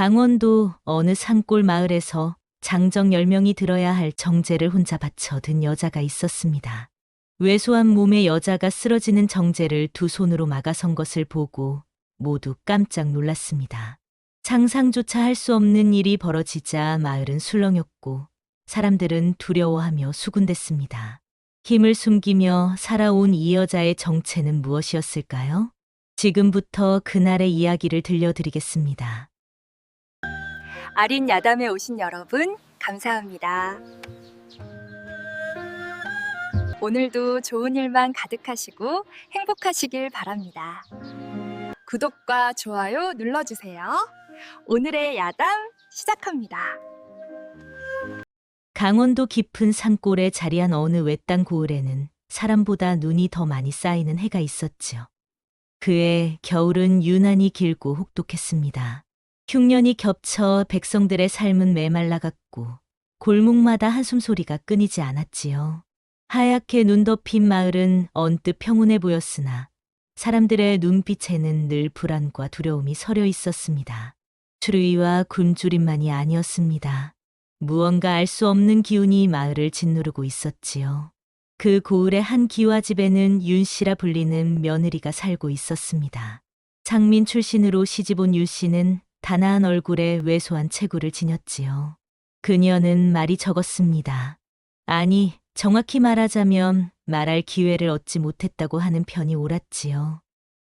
강원도 어느 산골 마을에서 장정 10명이 들어야 할 정제를 혼자 바쳐 든 여자가 있었습니다. 왜소한 몸의 여자가 쓰러지는 정제를 두 손으로 막아선 것을 보고 모두 깜짝 놀랐습니다. 상상조차 할 수 없는 일이 벌어지자 마을은 술렁였고 사람들은 두려워하며 수군댔습니다. 힘을 숨기며 살아온 이 여자의 정체는 무엇이었을까요? 지금부터 그날의 이야기를 들려드리겠습니다. 아린 야담에 오신 여러분, 감사합니다. 오늘도 좋은 일만 가득하시고 행복하시길 바랍니다. 구독과 좋아요 눌러주세요. 오늘의 야담 시작합니다. 강원도 깊은 산골에 자리한 어느 외딴 고을에는 사람보다 눈이 더 많이 쌓이는 해가 있었지요. 그해 겨울은 유난히 길고 혹독했습니다. 흉년이 겹쳐 백성들의 삶은 메말라갔고 골목마다 한숨 소리가 끊이지 않았지요. 하얗게 눈 덮인 마을은 언뜻 평온해 보였으나 사람들의 눈빛에는 늘 불안과 두려움이 서려 있었습니다. 추루이와 굶주림만이 아니었습니다. 무언가 알 수 없는 기운이 마을을 짓누르고 있었지요. 그 고을의 한 기와집에는 윤 씨라 불리는 며느리가 살고 있었습니다. 장민 출신으로 시집온 윤 씨는 단아한 얼굴에 왜소한 체구를 지녔지요. 그녀는 말이 적었습니다. 아니, 정확히 말하자면 말할 기회를 얻지 못했다고 하는 편이 옳았지요.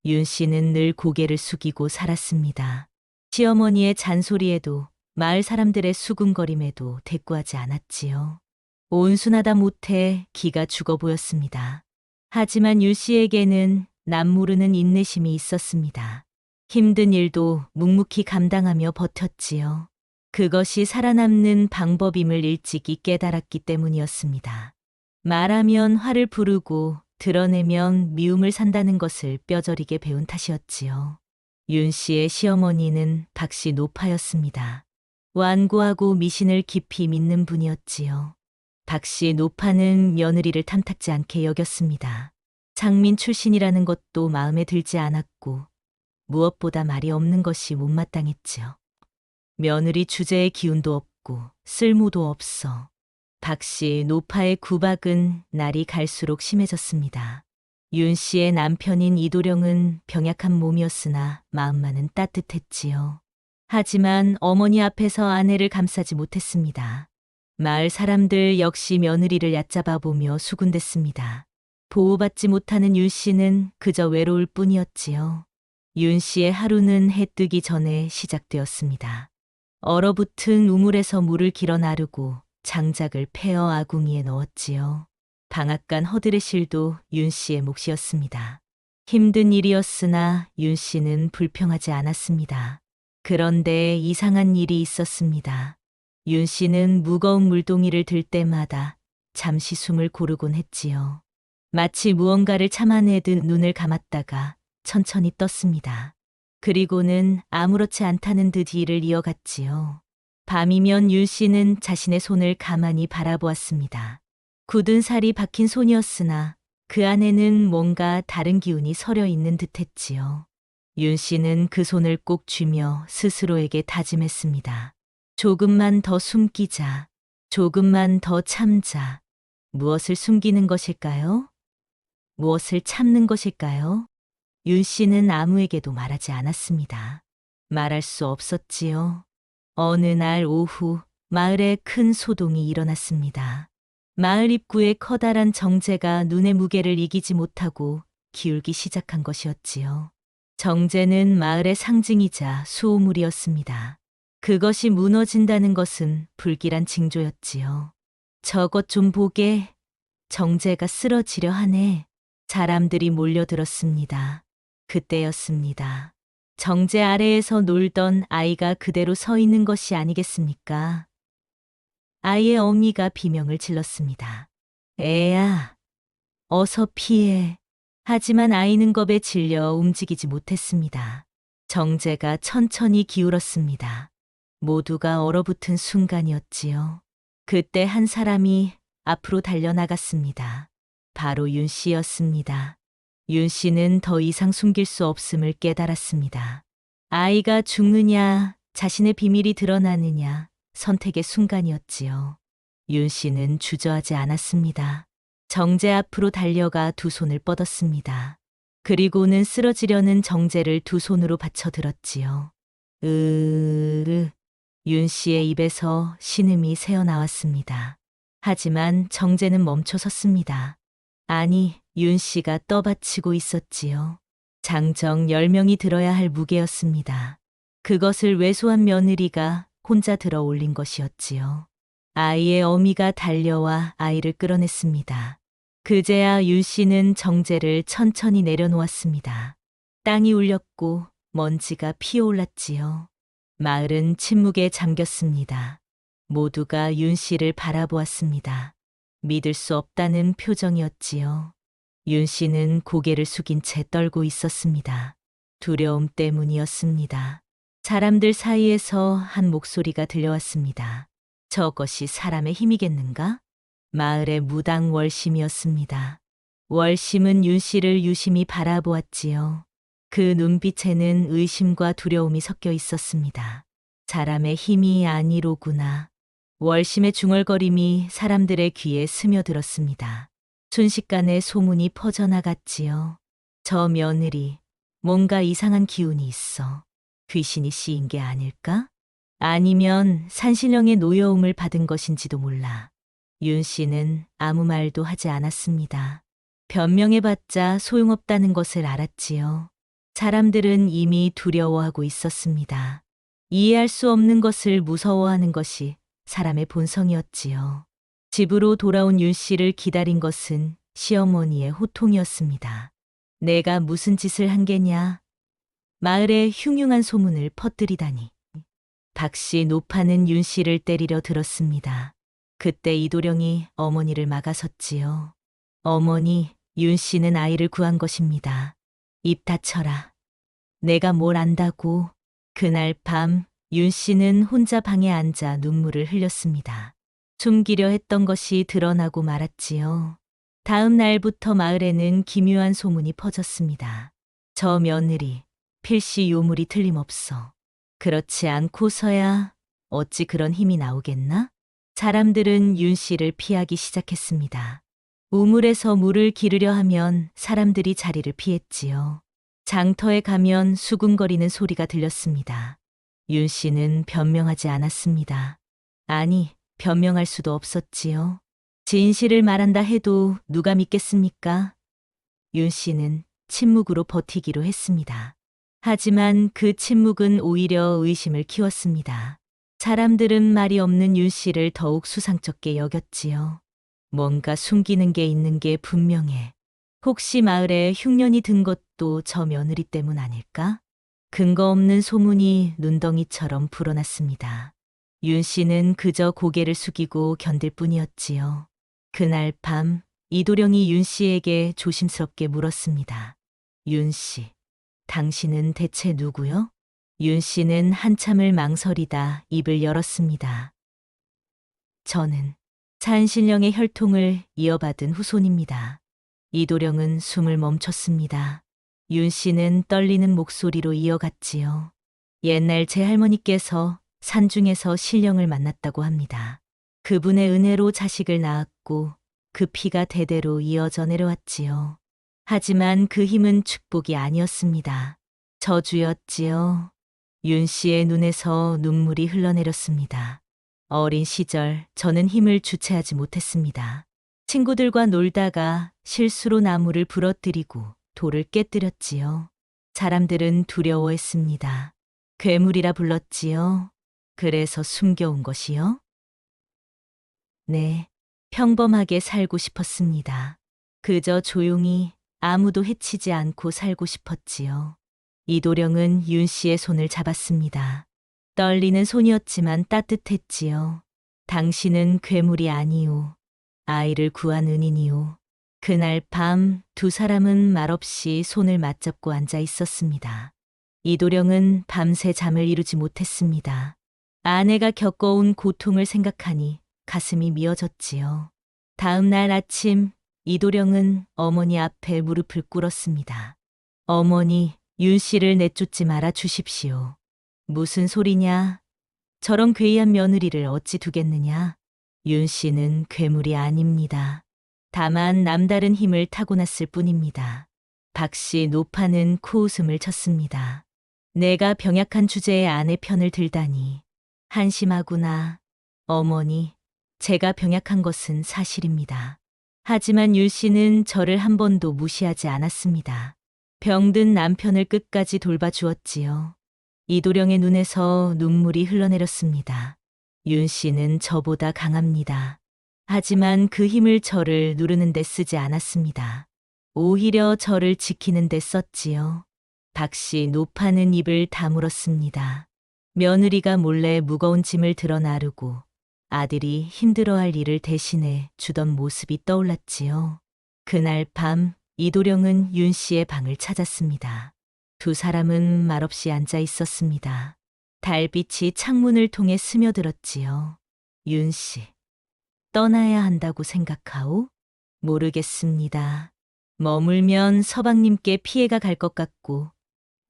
윤 씨는 늘 고개를 숙이고 살았습니다. 시어머니의 잔소리에도 마을 사람들의 수군거림에도 대꾸하지 않았지요. 온순하다 못해 기가 죽어 보였습니다. 하지만 유 씨에게는 남모르는 인내심이 있었습니다. 힘든 일도 묵묵히 감당하며 버텼지요. 그것이 살아남는 방법임을 일찍이 깨달았기 때문이었습니다. 말하면 화를 부르고 드러내면 미움을 산다는 것을 뼈저리게 배운 탓이었지요. 윤 씨의 시어머니는 박씨 노파였습니다. 완고하고 미신을 깊이 믿는 분이었지요. 박씨 노파는 며느리를 탐탁지 않게 여겼습니다. 장민 출신이라는 것도 마음에 들지 않았고 무엇보다 말이 없는 것이 못마땅했지요. 며느리 주제의 기운도 없고 쓸모도 없어 박 씨 노파의 구박은 날이 갈수록 심해졌습니다. 윤 씨의 남편인 이도령은 병약한 몸이었으나 마음만은 따뜻했지요. 하지만 어머니 앞에서 아내를 감싸지 못했습니다. 마을 사람들 역시 며느리를 얕잡아 보며 수군댔습니다. 보호받지 못하는 윤 씨는 그저 외로울 뿐이었지요. 윤 씨의 하루는 해 뜨기 전에 시작되었습니다. 얼어붙은 우물에서 물을 길어 나르고 장작을 패어 아궁이에 넣었지요. 방앗간 허드레실도 윤 씨의 몫이었습니다. 힘든 일이었으나 윤 씨는 불평하지 않았습니다. 그런데 이상한 일이 있었습니다. 윤 씨는 무거운 물동이를 들 때마다 잠시 숨을 고르곤 했지요. 마치 무언가를 참아내듯 눈을 감았다가 천천히 떴습니다. 그리고는 아무렇지 않다는 듯 일을 이어갔지요. 밤이면 윤 씨는 자신의 손을 가만히 바라보았습니다. 굳은 살이 박힌 손이었으나 그 안에는 뭔가 다른 기운이 서려 있는 듯했지요. 윤 씨는 그 손을 꼭 쥐며 스스로에게 다짐했습니다. 조금만 더 숨기자. 조금만 더 참자. 무엇을 숨기는 것일까요? 무엇을 참는 것일까요? 윤 씨는 아무에게도 말하지 않았습니다. 말할 수 없었지요. 어느 날 오후 마을에 큰 소동이 일어났습니다. 마을 입구에 커다란 정제가 눈의 무게를 이기지 못하고 기울기 시작한 것이었지요. 정제는 마을의 상징이자 수호물이었습니다. 그것이 무너진다는 것은 불길한 징조였지요. 저것 좀 보게. 정제가 쓰러지려 하네. 사람들이 몰려들었습니다. 그때였습니다. 정제 아래에서 놀던 아이가 그대로 서 있는 것이 아니겠습니까? 아이의 어미가 비명을 질렀습니다. 애야, 어서 피해. 하지만 아이는 겁에 질려 움직이지 못했습니다. 정제가 천천히 기울었습니다. 모두가 얼어붙은 순간이었지요. 그때 한 사람이 앞으로 달려나갔습니다. 바로 윤 씨였습니다. 윤 씨는 더 이상 숨길 수 없음을 깨달았습니다. 아이가 죽느냐, 자신의 비밀이 드러나느냐 선택의 순간이었지요. 윤 씨는 주저하지 않았습니다. 정재 앞으로 달려가 두 손을 뻗었습니다. 그리고는 쓰러지려는 정재를 두 손으로 받쳐들었지요. 으으, 윤 씨의 입에서 신음이 새어나왔습니다. 하지만 정재는 멈춰 섰습니다. 아니, 윤 씨가 떠받치고 있었지요. 장정 10명이 들어야 할 무게였습니다. 그것을 왜소한 며느리가 혼자 들어 올린 것이었지요. 아이의 어미가 달려와 아이를 끌어냈습니다. 그제야 윤 씨는 정재를 천천히 내려놓았습니다. 땅이 울렸고 먼지가 피어올랐지요. 마을은 침묵에 잠겼습니다. 모두가 윤 씨를 바라보았습니다. 믿을 수 없다는 표정이었지요. 윤 씨는 고개를 숙인 채 떨고 있었습니다. 두려움 때문이었습니다. 사람들 사이에서 한 목소리가 들려왔습니다. 저것이 사람의 힘이겠는가? 마을의 무당 월심이었습니다. 월심은 윤 씨를 유심히 바라보았지요. 그 눈빛에는 의심과 두려움이 섞여 있었습니다. 사람의 힘이 아니로구나. 월심의 중얼거림이 사람들의 귀에 스며들었습니다. 순식간에 소문이 퍼져나갔지요. 저 며느리, 뭔가 이상한 기운이 있어. 귀신이 씌인 게 아닐까? 아니면 산신령의 노여움을 받은 것인지도 몰라. 윤 씨는 아무 말도 하지 않았습니다. 변명해봤자 소용없다는 것을 알았지요. 사람들은 이미 두려워하고 있었습니다. 이해할 수 없는 것을 무서워하는 것이 사람의 본성이었지요. 집으로 돌아온 윤 씨를 기다린 것은 시어머니의 호통이었습니다. 내가 무슨 짓을 한 게냐? 마을에 흉흉한 소문을 퍼뜨리다니. 박씨 노파는 윤 씨를 때리려 들었습니다. 그때 이도령이 어머니를 막아섰지요. 어머니, 윤 씨는 아이를 구한 것입니다. 입 닫혀라. 내가 뭘 안다고. 그날 밤, 윤 씨는 혼자 방에 앉아 눈물을 흘렸습니다. 숨기려 했던 것이 드러나고 말았지요. 다음 날부터 마을에는 기묘한 소문이 퍼졌습니다. 저 며느리, 필시 요물이 틀림없어. 그렇지 않고서야 어찌 그런 힘이 나오겠나? 사람들은 윤 씨를 피하기 시작했습니다. 우물에서 물을 기르려 하면 사람들이 자리를 피했지요. 장터에 가면 수군거리는 소리가 들렸습니다. 윤 씨는 변명하지 않았습니다. 아니, 변명할 수도 없었지요. 진실을 말한다 해도 누가 믿겠습니까? 윤 씨는 침묵으로 버티기로 했습니다. 하지만 그 침묵은 오히려 의심을 키웠습니다. 사람들은 말이 없는 윤 씨를 더욱 수상쩍게 여겼지요. 뭔가 숨기는 게 있는 게 분명해. 혹시 마을에 흉년이 든 것도 저 며느리 때문 아닐까? 근거 없는 소문이 눈덩이처럼 불어났습니다. 윤 씨는 그저 고개를 숙이고 견딜 뿐이었지요. 그날 밤 이도령이 윤 씨에게 조심스럽게 물었습니다. 윤 씨, 당신은 대체 누구요? 윤 씨는 한참을 망설이다 입을 열었습니다. 저는 산신령의 혈통을 이어받은 후손입니다. 이도령은 숨을 멈췄습니다. 윤 씨는 떨리는 목소리로 이어갔지요. 옛날 제 할머니께서 산중에서 신령을 만났다고 합니다. 그분의 은혜로 자식을 낳았고 그 피가 대대로 이어져 내려왔지요. 하지만 그 힘은 축복이 아니었습니다. 저주였지요. 윤 씨의 눈에서 눈물이 흘러내렸습니다. 어린 시절 저는 힘을 주체하지 못했습니다. 친구들과 놀다가 실수로 나무를 부러뜨리고 돌을 깨뜨렸지요. 사람들은 두려워했습니다. 괴물이라 불렀지요. 그래서 숨겨온 것이요? 네, 평범하게 살고 싶었습니다. 그저 조용히 아무도 해치지 않고 살고 싶었지요. 이도령은 윤 씨의 손을 잡았습니다. 떨리는 손이었지만 따뜻했지요. 당신은 괴물이 아니오. 아이를 구한 은인이오. 그날 밤 두 사람은 말없이 손을 맞잡고 앉아 있었습니다. 이도령은 밤새 잠을 이루지 못했습니다. 아내가 겪어온 고통을 생각하니 가슴이 미어졌지요. 다음 날 아침 이도령은 어머니 앞에 무릎을 꿇었습니다. 어머니, 윤 씨를 내쫓지 말아 주십시오. 무슨 소리냐? 저런 괴이한 며느리를 어찌 두겠느냐? 윤 씨는 괴물이 아닙니다. 다만 남다른 힘을 타고났을 뿐입니다. 박씨 노파는 코웃음을 쳤습니다. 내가 병약한 주제의 아내 편을 들다니. 한심하구나. 어머니, 제가 병약한 것은 사실입니다. 하지만 윤 씨는 저를 한 번도 무시하지 않았습니다. 병든 남편을 끝까지 돌봐주었지요. 이도령의 눈에서 눈물이 흘러내렸습니다. 윤 씨는 저보다 강합니다. 하지만 그 힘을 저를 누르는 데 쓰지 않았습니다. 오히려 저를 지키는 데 썼지요. 박씨 노파는 입을 다물었습니다. 며느리가 몰래 무거운 짐을 들어 나르고 아들이 힘들어할 일을 대신해 주던 모습이 떠올랐지요. 그날 밤 이도령은 윤 씨의 방을 찾았습니다. 두 사람은 말없이 앉아 있었습니다. 달빛이 창문을 통해 스며들었지요. 윤 씨, 떠나야 한다고 생각하오? 모르겠습니다. 머물면 서방님께 피해가 갈 것 같고,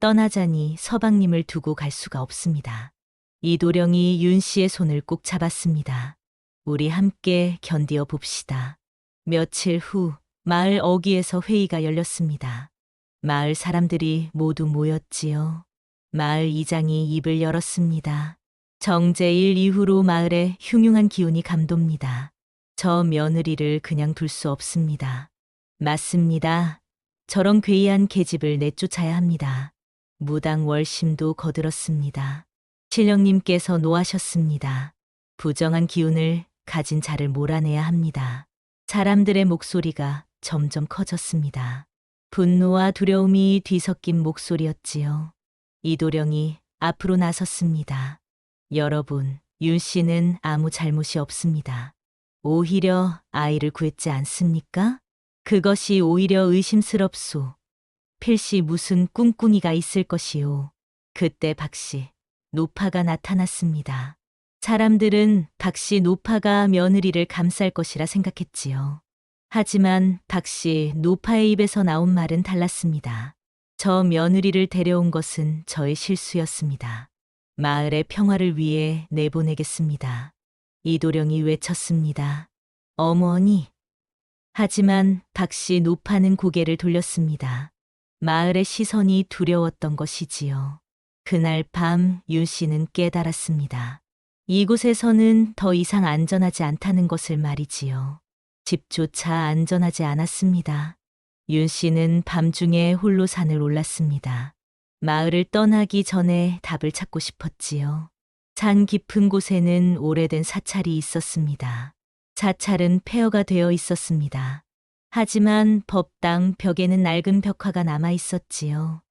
떠나자니 서방님을 두고 갈 수가 없습니다. 이도령이 윤 씨의 손을 꼭 잡았습니다. 우리 함께 견디어 봅시다. 며칠 후 마을 어귀에서 회의가 열렸습니다. 마을 사람들이 모두 모였지요. 마을 이장이 입을 열었습니다. 정제일 이후로 마을에 흉흉한 기운이 감돕니다. 저 며느리를 그냥 둘 수 없습니다. 맞습니다. 저런 괴이한 계집을 내쫓아야 합니다. 무당 월심도 거들었습니다. 신령님께서 노하셨습니다. 부정한 기운을 가진 자를 몰아내야 합니다. 사람들의 목소리가 점점 커졌습니다. 분노와 두려움이 뒤섞인 목소리였지요. 이도령이 앞으로 나섰습니다. 여러분, 윤 씨는 아무 잘못이 없습니다. 오히려 아이를 구했지 않습니까? 그것이 오히려 의심스럽소. 필시 무슨 꿍꿍이가 있을 것이오. 그때 박씨, 노파가 나타났습니다. 사람들은 박씨 노파가 며느리를 감쌀 것이라 생각했지요. 하지만 박씨 노파의 입에서 나온 말은 달랐습니다. 저 며느리를 데려온 것은 저의 실수였습니다. 마을의 평화를 위해 내보내겠습니다. 이도령이 외쳤습니다. 어머니. 하지만 박씨 노파는 고개를 돌렸습니다. 마을의 시선이 두려웠던 것이지요. 그날 밤윤 씨는 깨달았습니다. 이곳에서는 더 이상 안전하지 않다는 것을 말이지요. 집조차 안전하지 않았습니다. 윤 씨는 밤중에 홀로 산을 올랐습니다. 마을을 떠나기 전에 답을 찾고 싶었지요. 산 깊은 곳에는 오래된 사찰이 있었습니다. 사찰은 폐허가 되어 있었습니다. 하지만 법당 벽에는 낡은 벽화가 남아 있었지요.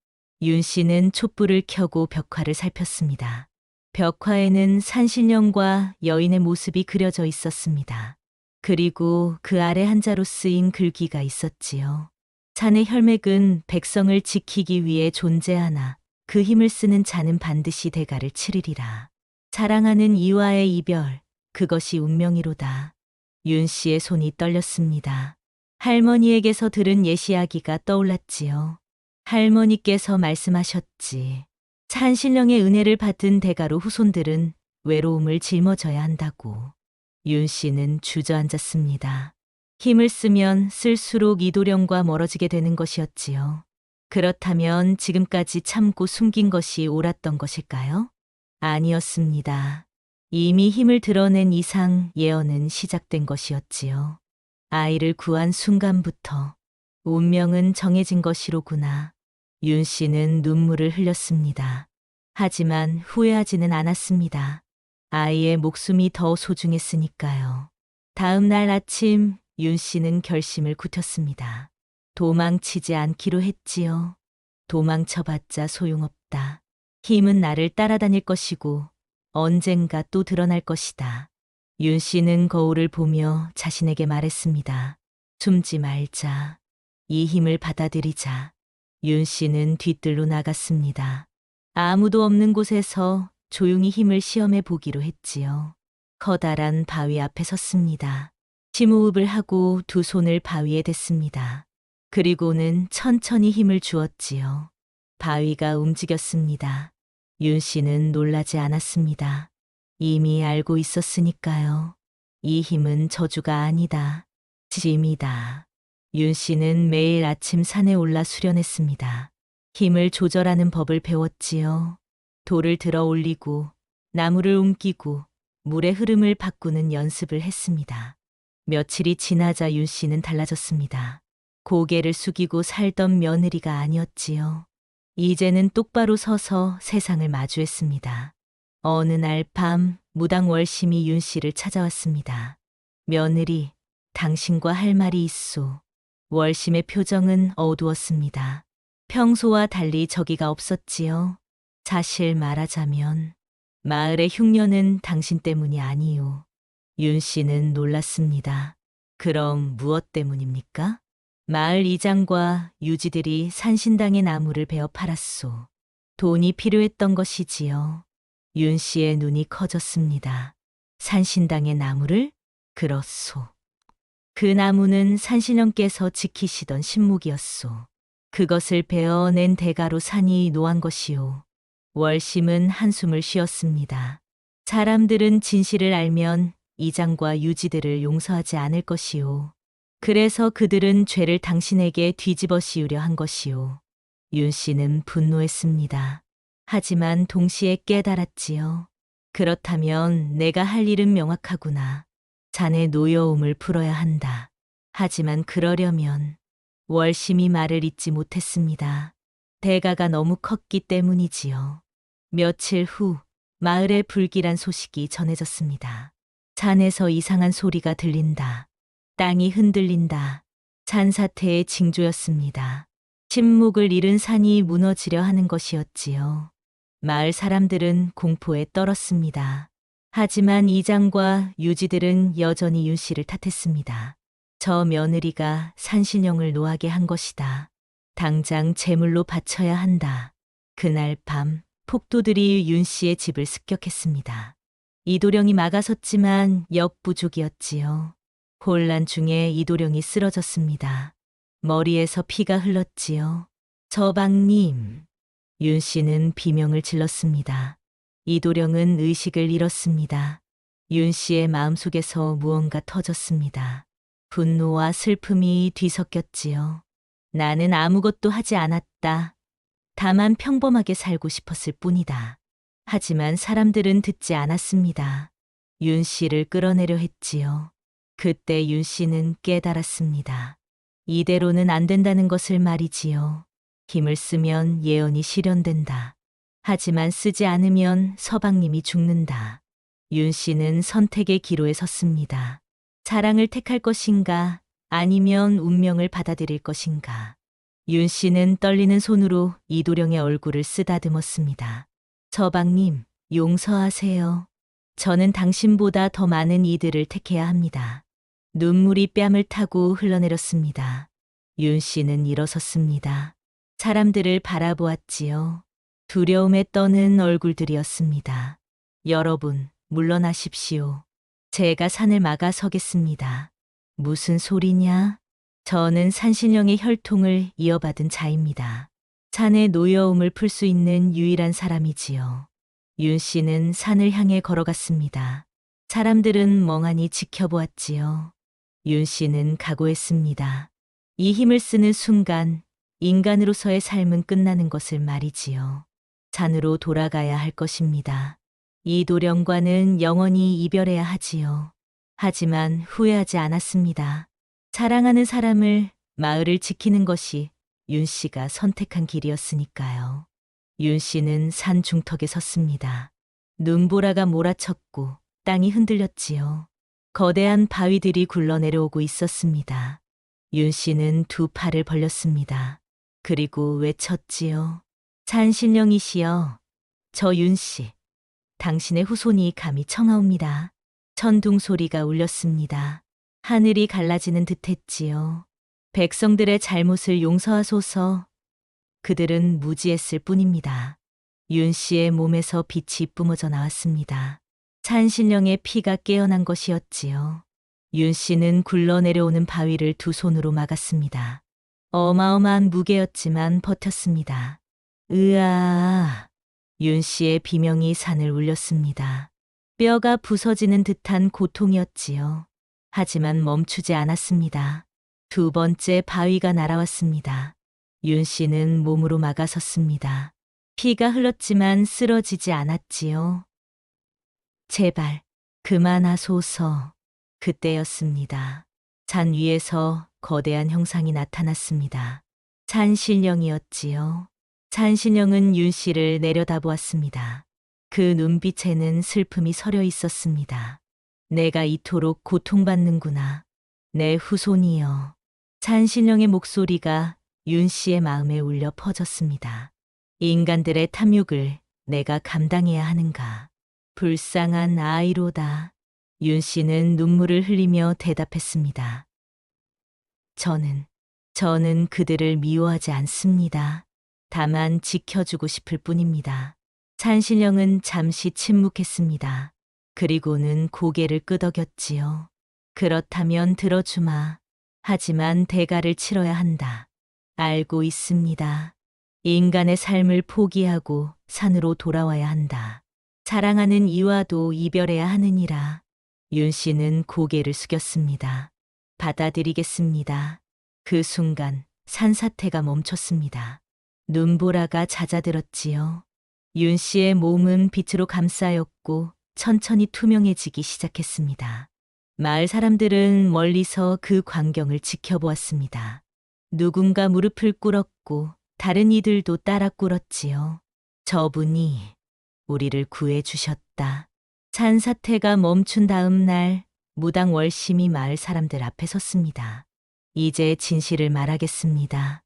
윤 씨는 촛불을 켜고 벽화를 살폈습니다. 벽화에는 산신령과 여인의 모습이 그려져 있었습니다. 그리고 그 아래 한자로 쓰인 글귀가 있었지요. 산의 혈맥은 백성을 지키기 위해 존재하나 그 힘을 쓰는 자는 반드시 대가를 치르리라. 사랑하는 이와의 이별, 그것이 운명이로다. 윤 씨의 손이 떨렸습니다. 할머니에게서 들은 예시야기가 떠올랐지요. 할머니께서 말씀하셨지. 산신령의 은혜를 받은 대가로 후손들은 외로움을 짊어져야 한다고. 윤 씨는 주저앉았습니다. 힘을 쓰면 쓸수록 이도령과 멀어지게 되는 것이었지요. 그렇다면 지금까지 참고 숨긴 것이 옳았던 것일까요? 아니었습니다. 이미 힘을 드러낸 이상 예언은 시작된 것이었지요. 아이를 구한 순간부터 운명은 정해진 것이로구나. 윤 씨는 눈물을 흘렸습니다. 하지만 후회하지는 않았습니다. 아이의 목숨이 더 소중했으니까요. 다음 날 아침 윤 씨는 결심을 굳혔습니다. 도망치지 않기로 했지요. 도망쳐봤자 소용없다. 힘은 나를 따라다닐 것이고 언젠가 또 드러날 것이다. 윤 씨는 거울을 보며 자신에게 말했습니다. 숨지 말자. 이 힘을 받아들이자. 윤 씨는 뒤뜰로 나갔습니다. 아무도 없는 곳에서 조용히 힘을 시험해 보기로 했지요. 커다란 바위 앞에 섰습니다. 심호흡을 하고 두 손을 바위에 댔습니다. 그리고는 천천히 힘을 주었지요. 바위가 움직였습니다. 윤 씨는 놀라지 않았습니다. 이미 알고 있었으니까요. 이 힘은 저주가 아니다. 짐이다. 윤 씨는 매일 아침 산에 올라 수련했습니다. 힘을 조절하는 법을 배웠지요. 돌을 들어 올리고 나무를 옮기고 물의 흐름을 바꾸는 연습을 했습니다. 며칠이 지나자 윤 씨는 달라졌습니다. 고개를 숙이고 살던 며느리가 아니었지요. 이제는 똑바로 서서 세상을 마주했습니다. 어느 날 밤 무당 월심이 윤 씨를 찾아왔습니다. 며느리, 당신과 할 말이 있소. 월심의 표정은 어두웠습니다. 평소와 달리 저기가 없었지요. 사실 말하자면 마을의 흉년은 당신 때문이 아니요. 윤 씨는 놀랐습니다. 그럼 무엇 때문입니까? 마을 이장과 유지들이 산신당의 나무를 베어 팔았소. 돈이 필요했던 것이지요. 윤 씨의 눈이 커졌습니다. 산신당의 나무를? 그렇소. 그 나무는 산신령께서 지키시던 신목이었소. 그것을 베어낸 대가로 산이 노한 것이요. 월심은 한숨을 쉬었습니다. 사람들은 진실을 알면 이장과 유지들을 용서하지 않을 것이요. 그래서 그들은 죄를 당신에게 뒤집어 씌우려 한 것이요. 윤 씨는 분노했습니다. 하지만 동시에 깨달았지요. 그렇다면 내가 할 일은 명확하구나. 자네 노여움을 풀어야 한다. 하지만 그러려면 월심이 말을 잇지 못했습니다. 대가가 너무 컸기 때문이지요. 며칠 후 마을에 불길한 소식이 전해졌습니다. 산에서 이상한 소리가 들린다. 땅이 흔들린다. 산사태의 징조였습니다. 침묵을 잃은 산이 무너지려 하는 것이었지요. 마을 사람들은 공포에 떨었습니다. 하지만 이장과 유지들은 여전히 윤 씨를 탓했습니다. 저 며느리가 산신령을 노하게 한 것이다. 당장 제물로 바쳐야 한다. 그날 밤 폭도들이 윤 씨의 집을 습격했습니다. 이도령이 막아섰지만 역부족이었지요. 혼란 중에 이도령이 쓰러졌습니다. 머리에서 피가 흘렀지요. 저방님. 윤 씨는 비명을 질렀습니다. 이도령은 의식을 잃었습니다. 윤 씨의 마음속에서 무언가 터졌습니다. 분노와 슬픔이 뒤섞였지요. 나는 아무것도 하지 않았다. 다만 평범하게 살고 싶었을 뿐이다. 하지만 사람들은 듣지 않았습니다. 윤 씨를 끌어내려 했지요. 그때 윤 씨는 깨달았습니다. 이대로는 안 된다는 것을 말이지요. 힘을 쓰면 예언이 실현된다. 하지만 쓰지 않으면 서방님이 죽는다. 윤 씨는 선택의 기로에 섰습니다. 사랑을 택할 것인가 아니면 운명을 받아들일 것인가. 윤 씨는 떨리는 손으로 이도령의 얼굴을 쓰다듬었습니다. 서방님, 용서하세요. 저는 당신보다 더 많은 이들을 택해야 합니다. 눈물이 뺨을 타고 흘러내렸습니다. 윤 씨는 일어섰습니다. 사람들을 바라보았지요. 두려움에 떠는 얼굴들이었습니다. 여러분, 물러나십시오. 제가 산을 막아 서겠습니다. 무슨 소리냐? 저는 산신령의 혈통을 이어받은 자입니다. 산의 노여움을 풀 수 있는 유일한 사람이지요. 윤 씨는 산을 향해 걸어갔습니다. 사람들은 멍하니 지켜보았지요. 윤 씨는 각오했습니다. 이 힘을 쓰는 순간 인간으로서의 삶은 끝나는 것을 말이지요. 산으로 돌아가야 할 것입니다. 이 도령과는 영원히 이별해야 하지요. 하지만 후회하지 않았습니다. 사랑하는 사람을 마을을 지키는 것이 윤 씨가 선택한 길이었으니까요. 윤 씨는 산 중턱에 섰습니다. 눈보라가 몰아쳤고 땅이 흔들렸지요. 거대한 바위들이 굴러내려오고 있었습니다. 윤 씨는 두 팔을 벌렸습니다. 그리고 외쳤지요. 산신령이시여, 저 윤 씨, 당신의 후손이 감히 청하옵니다. 천둥 소리가 울렸습니다. 하늘이 갈라지는 듯했지요. 백성들의 잘못을 용서하소서. 그들은 무지했을 뿐입니다. 윤 씨의 몸에서 빛이 뿜어져 나왔습니다. 산신령의 피가 깨어난 것이었지요. 윤 씨는 굴러내려오는 바위를 두 손으로 막았습니다. 어마어마한 무게였지만 버텼습니다. 으아. 윤 씨의 비명이 산을 울렸습니다. 뼈가 부서지는 듯한 고통이었지요. 하지만 멈추지 않았습니다. 두 번째 바위가 날아왔습니다. 윤 씨는 몸으로 막아섰습니다. 피가 흘렀지만 쓰러지지 않았지요. 제발, 그만하소서. 그때였습니다. 산 위에서 거대한 형상이 나타났습니다. 산신령이었지요. 산신령은 윤 씨를 내려다보았습니다. 그 눈빛에는 슬픔이 서려 있었습니다. 내가 이토록 고통받는구나. 내 후손이여. 산신령의 목소리가 윤 씨의 마음에 울려 퍼졌습니다. 인간들의 탐욕을 내가 감당해야 하는가. 불쌍한 아이로다. 윤 씨는 눈물을 흘리며 대답했습니다. 저는, 저는 그들을 미워하지 않습니다. 다만 지켜주고 싶을 뿐입니다. 산신령은 잠시 침묵했습니다. 그리고는 고개를 끄덕였지요. 그렇다면 들어주마. 하지만 대가를 치러야 한다. 알고 있습니다. 인간의 삶을 포기하고 산으로 돌아와야 한다. 사랑하는 이와도 이별해야 하느니라. 윤 씨는 고개를 숙였습니다. 받아들이겠습니다. 그 순간 산사태가 멈췄습니다. 눈보라가 잦아들었지요. 윤 씨의 몸은 빛으로 감싸였고 천천히 투명해지기 시작했습니다. 마을 사람들은 멀리서 그 광경을 지켜보았습니다. 누군가 무릎을 꿇었고 다른 이들도 따라 꿇었지요. 저분이 우리를 구해 주셨다. 산사태가 멈춘 다음 날 무당 월심이 마을 사람들 앞에 섰습니다. 이제 진실을 말하겠습니다.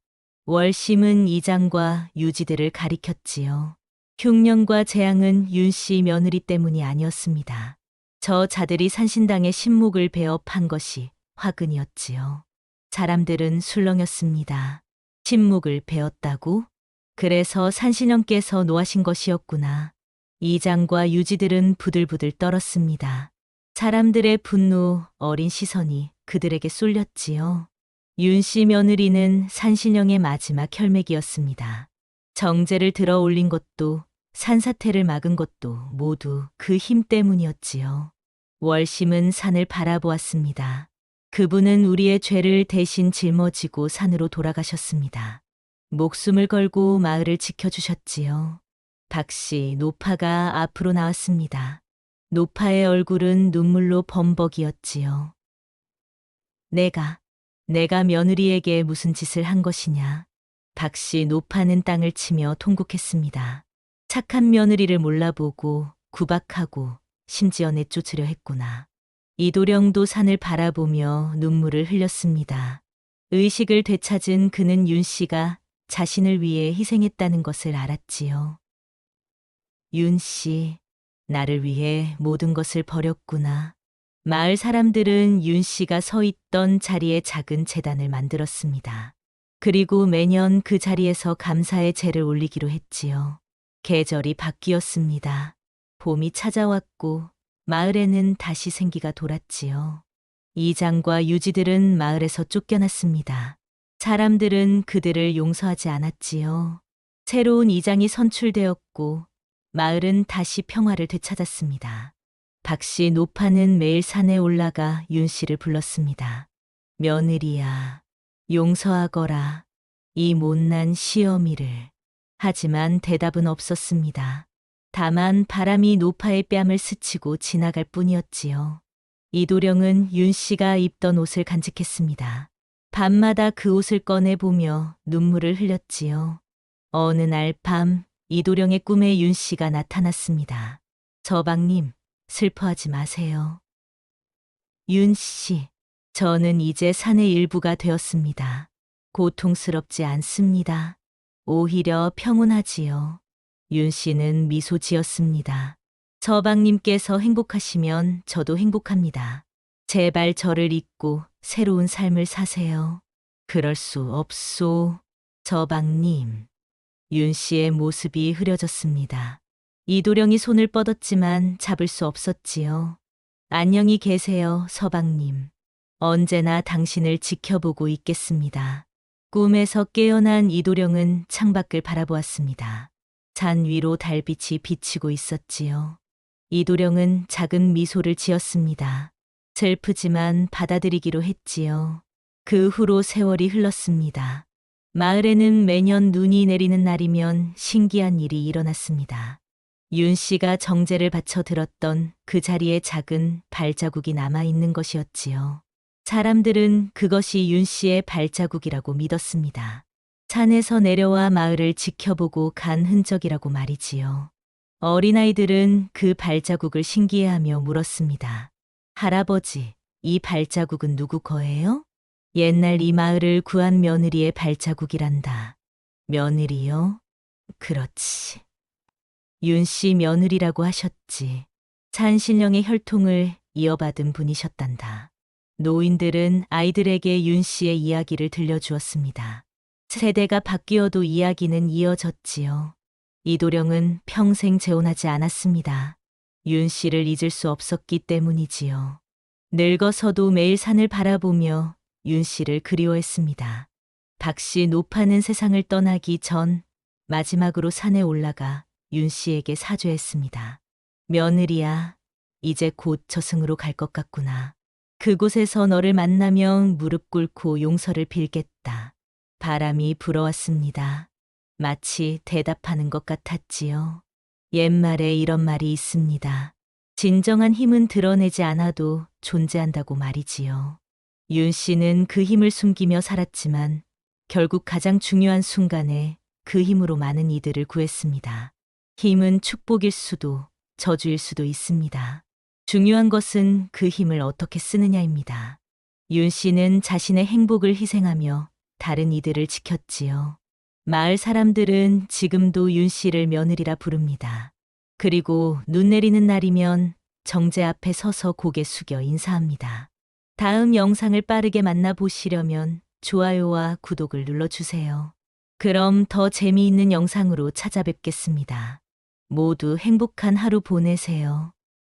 월심은 이장과 유지들을 가리켰지요. 흉년과 재앙은 윤씨 며느리 때문이 아니었습니다. 저 자들이 산신당의 신목을 판 것이 화근이었지요. 사람들은 술렁였습니다. 신목을 베었다고? 그래서 산신령께서 노하신 것이었구나. 이장과 유지들은 부들부들 떨었습니다. 사람들의 분노, 어린 시선이 그들에게 쏠렸지요. 윤 씨 며느리는 산신령의 마지막 혈맥이었습니다. 정제를 들어 올린 것도 산사태를 막은 것도 모두 그 힘 때문이었지요. 월심은 산을 바라보았습니다. 그분은 우리의 죄를 대신 짊어지고 산으로 돌아가셨습니다. 목숨을 걸고 마을을 지켜주셨지요. 박씨 노파가 앞으로 나왔습니다. 노파의 얼굴은 눈물로 범벅이었지요. 내가, 내가 며느리에게 무슨 짓을 한 것이냐. 박씨 노파는 땅을 치며 통곡했습니다. 착한 며느리를 몰라보고 구박하고 심지어 내쫓으려 했구나. 이도령도 산을 바라보며 눈물을 흘렸습니다. 의식을 되찾은 그는 윤 씨가 자신을 위해 희생했다는 것을 알았지요. 윤 씨, 나를 위해 모든 것을 버렸구나. 마을 사람들은 윤 씨가 서 있던 자리에 작은 재단을 만들었습니다. 그리고 매년 그 자리에서 감사의 제를 올리기로 했지요. 계절이 바뀌었습니다. 봄이 찾아왔고 마을에는 다시 생기가 돌았지요. 이장과 유지들은 마을에서 쫓겨났습니다. 사람들은 그들을 용서하지 않았지요. 새로운 이장이 선출되었고 마을은 다시 평화를 되찾았습니다. 박 씨 노파는 매일 산에 올라가 윤 씨를 불렀습니다. 며느리야, 용서하거라. 이 못난 시어미를. 하지만 대답은 없었습니다. 다만 바람이 노파의 뺨을 스치고 지나갈 뿐이었지요. 이도령은 윤 씨가 입던 옷을 간직했습니다. 밤마다 그 옷을 꺼내보며 눈물을 흘렸지요. 어느 날 밤, 이도령의 꿈에 윤 씨가 나타났습니다. 저방님, 슬퍼하지 마세요. 윤 씨, 저는 이제 산의 일부가 되었습니다. 고통스럽지 않습니다. 오히려 평온하지요. 윤 씨는 미소 지었습니다. 저방님께서 행복하시면 저도 행복합니다. 제발 저를 잊고 새로운 삶을 사세요. 그럴 수 없소. 저방님. 윤 씨의 모습이 흐려졌습니다. 이도령이 손을 뻗었지만 잡을 수 없었지요. 안녕히 계세요, 서방님. 언제나 당신을 지켜보고 있겠습니다. 꿈에서 깨어난 이도령은 창밖을 바라보았습니다. 산 위로 달빛이 비치고 있었지요. 이도령은 작은 미소를 지었습니다. 슬프지만 받아들이기로 했지요. 그 후로 세월이 흘렀습니다. 마을에는 매년 눈이 내리는 날이면 신기한 일이 일어났습니다. 윤 씨가 정제를 바쳐 들었던 그 자리에 작은 발자국이 남아 있는 것이었지요. 사람들은 그것이 윤 씨의 발자국이라고 믿었습니다. 산에서 내려와 마을을 지켜보고 간 흔적이라고 말이지요. 어린아이들은 그 발자국을 신기해하며 물었습니다. 할아버지, 이 발자국은 누구 거예요? 옛날 이 마을을 구한 며느리의 발자국이란다. 며느리요? 그렇지. 윤 씨 며느리라고 하셨지. 산신령의 혈통을 이어받은 분이셨단다. 노인들은 아이들에게 윤 씨의 이야기를 들려주었습니다. 세대가 바뀌어도 이야기는 이어졌지요. 이도령은 평생 재혼하지 않았습니다. 윤 씨를 잊을 수 없었기 때문이지요. 늙어서도 매일 산을 바라보며 윤 씨를 그리워했습니다. 박씨 노파는 세상을 떠나기 전 마지막으로 산에 올라가 윤 씨에게 사죄했습니다. 며느리야, 이제 곧 저승으로 갈 것 같구나. 그곳에서 너를 만나면 무릎 꿇고 용서를 빌겠다. 바람이 불어왔습니다. 마치 대답하는 것 같았지요. 옛말에 이런 말이 있습니다. 진정한 힘은 드러내지 않아도 존재한다고 말이지요. 윤 씨는 그 힘을 숨기며 살았지만 결국 가장 중요한 순간에 그 힘으로 많은 이들을 구했습니다. 힘은 축복일 수도 저주일 수도 있습니다. 중요한 것은 그 힘을 어떻게 쓰느냐입니다. 윤 씨는 자신의 행복을 희생하며 다른 이들을 지켰지요. 마을 사람들은 지금도 윤 씨를 며느리라 부릅니다. 그리고 눈 내리는 날이면 정제 앞에 서서 고개 숙여 인사합니다. 다음 영상을 빠르게 만나보시려면 좋아요와 구독을 눌러주세요. 그럼 더 재미있는 영상으로 찾아뵙겠습니다. 모두 행복한 하루 보내세요.